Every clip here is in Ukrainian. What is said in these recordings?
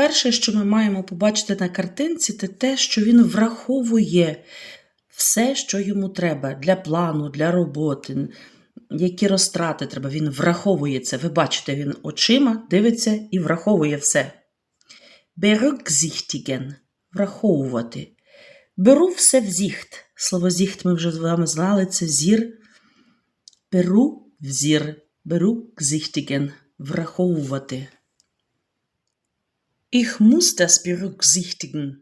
Перше, що ми маємо побачити на картинці, це те, що він враховує все, що йому треба для плану, для роботи, які розтрати треба. Він враховує це. Ви бачите, він очима дивиться і враховує все. Berücksichtigen – враховувати. Беру все в зіхт. Слово зіхт ми вже з вами знали, це зір. Беру в зір. Berücksichtigen – враховувати. Ich muss das berücksichtigen.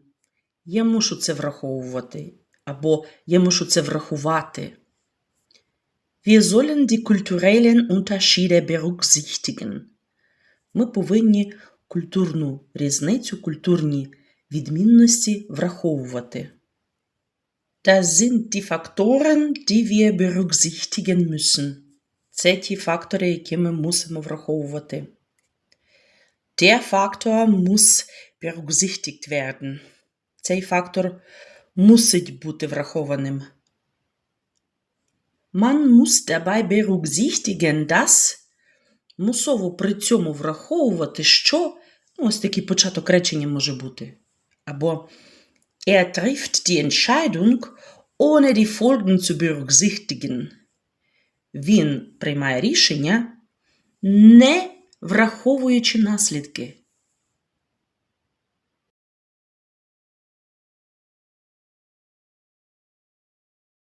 Я мушу це враховувати. Або я мушу це врахувати. Wir sollen die kulturellen Unterschiede berücksichtigen. Ми повинні культурну різницю, культурні відмінності враховувати. Das sind die Faktoren, die wir berücksichtigen müssen. Це ті фактори, які ми мусимо враховувати. Der Faktor muss berücksichtigt werden. Цей фактор мусить бути врахованим. Man muss dabei berücksichtigen, dass мусово при цьому враховувати, що ну, ось такий початок речення може бути. Або er trifft die Entscheidung, ohne die Folgen zu berücksichtigen. Він приймає рішення, не враховуючи наслідки.